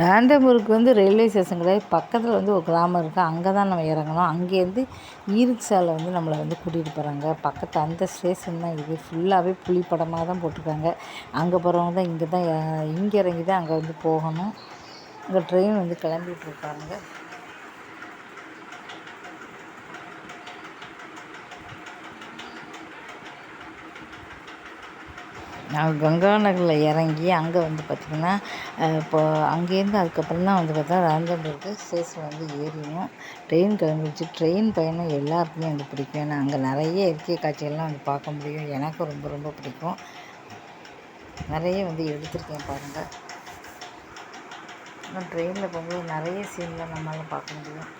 ராண்டபூருக்கு வந்து railway station கிடையாது பக்கத்தில் வந்து ஒரு கிராமம் இருக்குது அங்கே தான் நம்ம இறங்கணும். அங்கேருந்து ஈரிக்ஷாவில் வந்து நம்மளை வந்து கூட்டிகிட்டு போகிறாங்க பக்கத்து அந்த ஸ்டேஷன் தான் இது. ஃபுல்லாகவே புலிப்படமாக தான் போட்டிருக்காங்க. அங்கே போகிறவங்க தான் இங்கே தான் இங்கே இறங்கி தான் அங்கே வந்து போகணும். அங்கே ட்ரெயின் வந்து கிளம்பிகிட்டு இருக்காங்க. நான் கங்கா நகரில் இறங்கி அங்கே வந்து பார்த்திங்கன்னா இப்போ அங்கேருந்து அதுக்கப்புறம் தான் வந்து பார்த்தா ராஜம்பேட்டு ஸ்டேஷன் வந்து ஏறினோம். ட்ரெயின் கிளம்பிடுச்சு. ட்ரெயின் பயணம் எல்லாருக்குமே வந்து பிடிக்கும். ஏன்னா அங்கே நிறைய இயற்கை காட்சிகள்லாம் வந்து பார்க்க முடியும். எனக்கும் ரொம்ப ரொம்ப பிடிக்கும். நிறைய வந்து எடுத்திருக்கேன் பாருங்கள் ஆனால் ட்ரெயினில் போகும்போது நிறைய சீன்லாம் நம்மளால் பார்க்க முடியும்.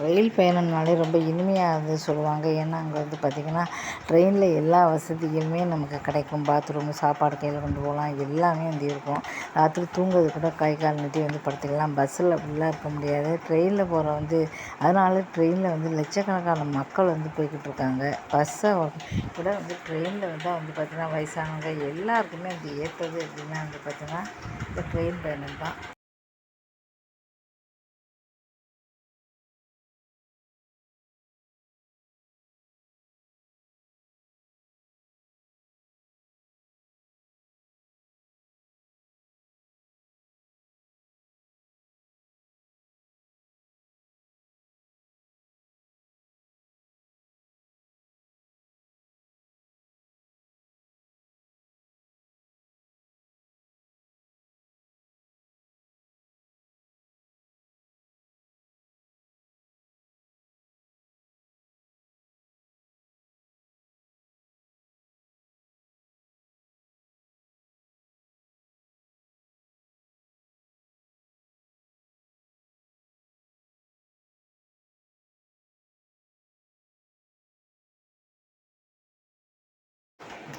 ரயில் பயணம்னாலே ரொம்ப இனிமையாக சொல்லுவாங்க. ஏன்னா அங்கே வந்து பார்த்திங்கன்னா ட்ரெயினில் எல்லா வசதிகளுமே நமக்கு கிடைக்கும். பாத்ரூமு சாப்பாடு கையில் கொண்டு போகலாம். எல்லாமே வந்து இருக்கும். ராத்திரி தூங்குறது கூட கை கால் நீட்டி வந்து படுத்துக்கலாம். பஸ்ஸில் அப்படிலாம் இருக்க முடியாது. ட்ரெயினில் போகிற வந்து அதனால ட்ரெயினில் வந்து லட்சக்கணக்கான மக்கள் வந்து போய்கிட்டு இருக்காங்க. பஸ்ஸை கூட வந்து ட்ரெயினில் வந்து வந்து பார்த்திங்கன்னா வயசானவங்க எல்லாருக்குமே வந்து ஏற்றது அப்படின்னா வந்து பார்த்திங்கன்னா இந்த ட்ரெயின் பயணம் தான்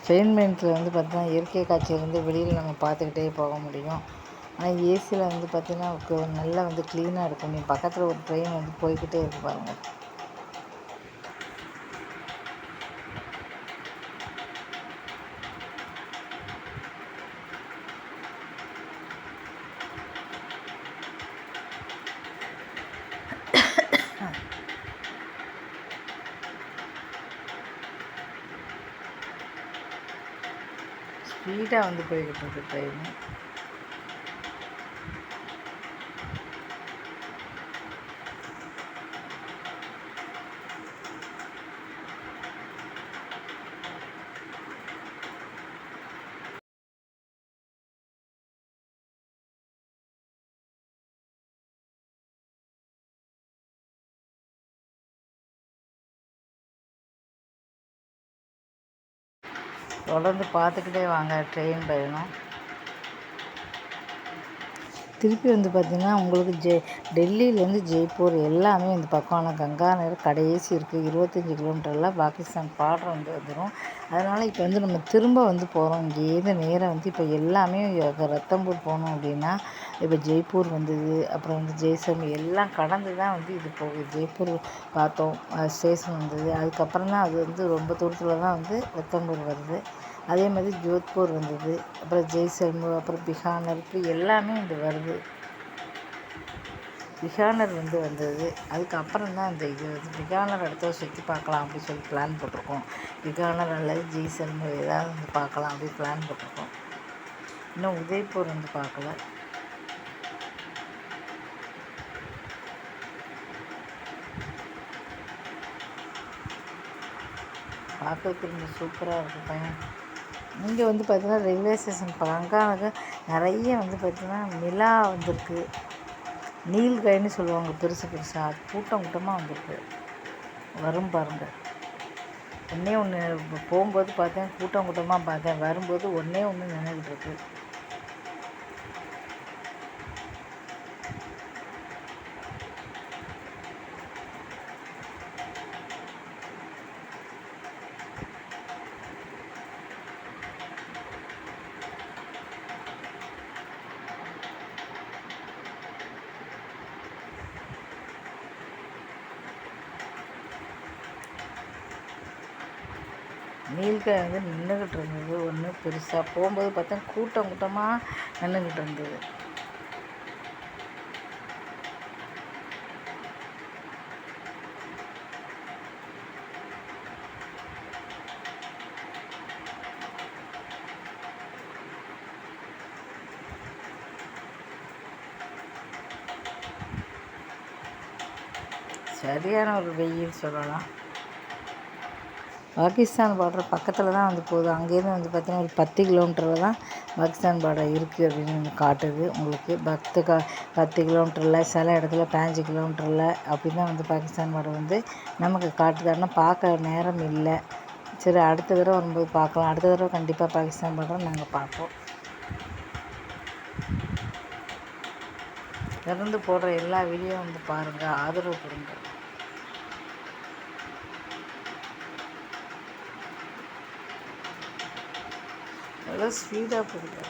ட்ரெயின் வந்து பார்த்தீங்கன்னா இயற்கை காட்சியிலேருந்து வெளியில் நம்ம பார்த்துக்கிட்டே போக முடியும். ஆனால் ஏசியில் வந்து பார்த்திங்கன்னா நல்லா வந்து க்ளீனாக இருக்கும். நீங்கள் பக்கத்தில் ஒரு ட்ரெயின் வந்து போய்கிட்டே இருக்கும் பாருங்கள் ஸ்பீடாக வந்து போய்கிட்டு இருக்கு ட்ரெயின் தொடர்ந்து பார்த்துக்கிட்டே வாங்க ட்ரெயின் பயணம். திருப்பி வந்து பார்த்திங்கன்னா உங்களுக்கு ஜெ டெல்லியிலேருந்து ஜெய்ப்பூர் எல்லாமே இந்த பக்கம். கங்கா நகர் கடைசி இருக்குது இருபத்தஞ்சி கிலோமீட்டரில் பாகிஸ்தான் பார்டர் வந்து வந்துடும் அதனால் இப்போ வந்து நம்ம திரும்ப வந்து போகிறோம் இங்கேருந்து நேராக வந்து இப்போ எல்லாமே ரத்தம்பூர் போனோம் அப்படின்னா இப்போ ஜெய்ப்பூர் வந்தது அப்புறம் வந்து ஜெய்சம் எல்லாம் கடந்து தான் வந்து இது போகுது. ஜெய்ப்பூர் பார்த்தோம். ஸ்டேஷன் வந்தது. அதுக்கப்புறம் தான் அது வந்து ரொம்ப தூரத்தில் தான் வந்து ரத்தம்பூர் வருது. அதே மாதிரி ஜோத்பூர் வந்தது அப்புறம் ஜெய்சல்மூர் அப்புறம் பிகானர் இப்போ எல்லாமே இது வருது. பிகானர் வந்து வந்தது. அதுக்கப்புறம் தான் அந்த இது வந்து பிகானர் இடத்த சுற்றி பார்க்கலாம் அப்படின்னு சொல்லி பிளான் போட்டிருக்கோம். பிகானர் அல்லது ஜெய்சல்மூர் ஏதாவது வந்து பார்க்கலாம் அப்படி பிளான் போட்டிருக்கோம். இன்னும் உதய்பூர் வந்து பார்க்கல. பார்க்கறதுக்கு ரொம்ப சூப்பராக இருக்கும் பையன் இங்கே வந்து பார்த்திங்கன்னா ரயில்வே ஸ்டேஷன் பழங்கானது நிறைய வந்து பார்த்திங்கன்னா நிலா வந்திருக்கு. நீல்கைன்னு சொல்லுவாங்க பெருசு பெருசாக கூட்டம் கூட்டமாக வந்திருக்கு. வரும் பாருங்கள் ஒன்றே ஒன்று போகும்போது பார்த்தேன் கூட்டம் கூட்டமாக பார்த்தேன். வரும்போது ஒன்றே ஒன்று நின்றுக்கிட்டு இருக்கு. நீல்காய் வந்து நின்றுக்கிட்டு இருந்தது. ஒன்று பெருசாக போகும்போது பார்த்தா கூட்டம் கூட்டமாக நின்றுக்கிட்டு இருந்தது. சரியான ஒரு வெயில் சொல்லலாம். பாகிஸ்தான் பார்டர் பக்கத்தில் தான் வந்து போகுது. அங்கேருந்து வந்து பார்த்திங்கன்னா ஒரு பத்து கிலோமீட்டரில் தான் பாகிஸ்தான் பார்டர் இருக்குது அப்படின்னு காட்டுது. உங்களுக்கு பத்து கா பத்து கிலோமீட்டரில் சில இடத்துல பதினஞ்சு கிலோமீட்டரில் அப்படி தான் வந்து பாகிஸ்தான் பார்டர் வந்து நமக்கு காட்டுது. ஆனால் பார்க்க நேரம் இல்லை. சரி அடுத்த தடவை வரும்போது பார்க்கலாம். அடுத்த தடவை கண்டிப்பாக பாகிஸ்தான் பார்டர் நாங்கள் பார்ப்போம். இறந்து போடுற எல்லா வீடியோ வந்து பாருங்கள் ஆதரவு கொடுங்க. நல்லா ஸ்பீடாக போடுவேன்